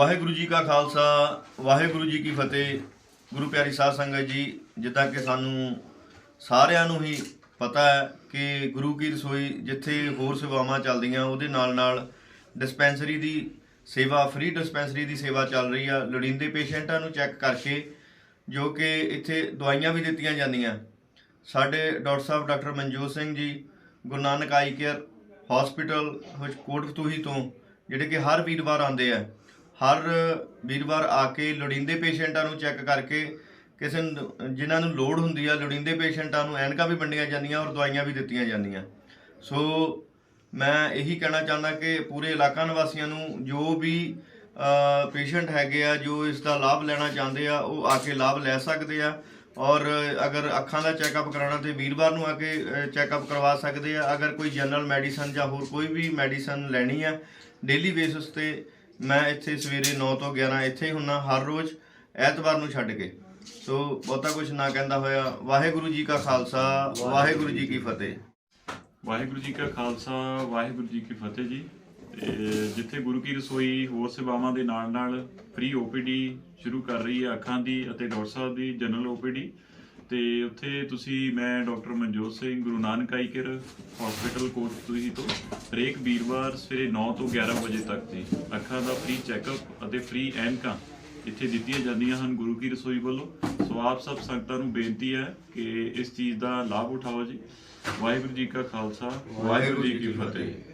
ਵਾਹਿਗੁਰੂ ਜੀ ਕਾ ਖਾਲਸਾ, ਵਾਹਿਗੁਰੂ ਜੀ ਕੀ ਫਤਿਹ। ਗੁਰੂ ਪਿਆਰੀ ਸਾਧ ਸੰਗਤ ਜੀ, ਜਿੱਦਾਂ ਕਿ ਸਾਨੂੰ ਸਾਰਿਆਂ ਨੂੰ ਹੀ ਪਤਾ ਹੈ ਕਿ ਗੁਰੂ ਕੀ ਰਸੋਈ ਜਿੱਥੇ ਹੋਰ ਸੇਵਾਵਾਂ ਚੱਲਦੀਆਂ, ਉਹਦੇ ਨਾਲ ਨਾਲ ਡਿਸਪੈਂਸਰੀ ਦੀ ਸੇਵਾ, ਫ੍ਰੀ ਡਿਸਪੈਂਸਰੀ ਦੀ ਸੇਵਾ ਚੱਲ ਰਹੀ ਆ। ਲੋੜੀਂਦੇ ਪੇਸ਼ੈਂਟਾਂ ਨੂੰ ਚੈੱਕ ਕਰਕੇ ਜੋ ਕਿ ਇੱਥੇ ਦਵਾਈਆਂ ਵੀ ਦਿੱਤੀਆਂ ਜਾਂਦੀਆਂ। ਸਾਡੇ ਡਾਕਟਰ ਸਾਹਿਬ doctor Manjot Singh ji, Guru Nanak eye care hospital ਵਿੱਚ ਕੋਟਕਤੂਹੀ ਤੋਂ, ਜਿਹੜੇ ਕਿ ਹਰ ਵੀਰਵਾਰ ਆਉਂਦੇ ਆ। ਹਰ ਵੀਰਵਾਰ ਆ ਕੇ ਲੋੜੀਂਦੇ ਪੇਸ਼ੈਂਟਾਂ ਨੂੰ ਚੈੱਕ ਕਰਕੇ ਕਿਸੇ ਨੂੰ, ਜਿਨ੍ਹਾਂ ਨੂੰ ਲੋੜ ਹੁੰਦੀ ਆ, ਲੋੜੀਂਦੇ ਪੇਸ਼ੈਂਟਾਂ ਨੂੰ ਐਨਕਾਂ ਵੀ ਵੰਡੀਆਂ ਜਾਂਦੀਆਂ ਔਰ ਦਵਾਈਆਂ ਵੀ ਦਿੱਤੀਆਂ ਜਾਂਦੀਆਂ। ਸੋ ਮੈਂ ਇਹੀ ਕਹਿਣਾ ਚਾਹੁੰਦਾ ਕਿ ਪੂਰੇ ਇਲਾਕਾ ਨਿਵਾਸੀਆਂ ਨੂੰ ਜੋ ਵੀ ਪੇਸ਼ੈਂਟ ਹੈਗੇ ਆ, ਜੋ ਇਸ ਦਾ ਲਾਭ ਲੈਣਾ ਚਾਹੁੰਦੇ ਆ, ਉਹ ਆ ਕੇ ਲਾਭ ਲੈ ਸਕਦੇ ਆ। ਔਰ ਅਗਰ ਅੱਖਾਂ ਦਾ ਚੈੱਕਅਪ ਕਰਾਉਣਾ ਤੇ ਵੀਰਵਾਰ ਨੂੰ ਆ ਕੇ ਚੈੱਕਅਪ ਕਰਵਾ ਸਕਦੇ ਆ। ਅਗਰ ਕੋਈ ਜਨਰਲ ਮੈਡੀਸਨ ਜਾਂ ਹੋਰ ਕੋਈ ਵੀ ਮੈਡੀਸਨ ਲੈਣੀ ਆ, ਡੇਲੀ ਬੇਸਿਸ ਤੇ ਮੈਂ ਇੱਥੇ ਸਵੇਰੇ 9 ਤੋਂ 11 ਇੱਥੇ ਹੀ ਹੁੰਨਾ, ਹਰ ਰੋਜ਼ ਐਤਵਾਰ ਨੂੰ ਛੱਡ ਕੇ। ਸੋ ਬਹੁਤਾ ਕੁਝ ਨਾ ਕਹਿੰਦਾ ਹੋਇਆ। ਵਾਹਿਗੁਰੂ ਜੀ ਕਾ ਖਾਲਸਾ, ਵਾਹਿਗੁਰੂ ਜੀ ਕੀ ਫਤਿਹ। ਵਾਹਿਗੁਰੂ ਜੀ ਕਾ ਖਾਲਸਾ, ਵਾਹਿਗੁਰੂ ਜੀ ਕੀ ਫਤਿਹ ਜੀ। ਜਿੱਥੇ ਗੁਰੂ ਕੀ ਰਸੋਈ ਹੋਰ ਸੇਵਾਵਾਂ ਦੇ ਨਾਲ ਨਾਲ ਫ੍ਰੀ ਓਪੀਡੀ ਸ਼ੁਰੂ ਕਰ ਰਹੀ ਹੈ ਅੱਖਾਂ ਦੀ ਅਤੇ ਡਾਕਟਰ ਸਾਹਿਬ ਦੀ ਜਨਰਲ ਓਪੀਡੀ ਤੇ ਉੱਥੇ ਤੁਸੀਂ, ਮੈਂ doctor Manjot Singh, Guru Nanak eye care hospital Kot ਤੁਸੀਂ ਤੋਂ ਹਰੇਕ ਵੀਰਵਾਰ ਸਵੇਰੇ 9 ਤੋਂ 11 ਵਜੇ ਤੱਕ ਜੀ ਅੱਖਾਂ ਦਾ ਫ੍ਰੀ ਚੈੱਕਅਪ ਅਤੇ ਫ੍ਰੀ ਐਨਕਾਂ ਇੱਥੇ ਦਿੱਤੀਆਂ ਜਾਂਦੀਆਂ ਹਨ ਗੁਰੂ ਕੀ ਰਸੋਈ ਵੱਲੋਂ। ਸੋ ਆਪ ਸਭ ਸੰਗਤਾਂ ਨੂੰ ਬੇਨਤੀ ਹੈ ਕਿ ਇਸ ਚੀਜ਼ ਦਾ ਲਾਭ ਉਠਾਓ ਜੀ। ਵਾਹਿਗੁਰੂ ਜੀ ਕਾ ਖਾਲਸਾ, ਵਾਹਿਗੁਰੂ ਜੀ ਕੀ ਫਤਿਹ।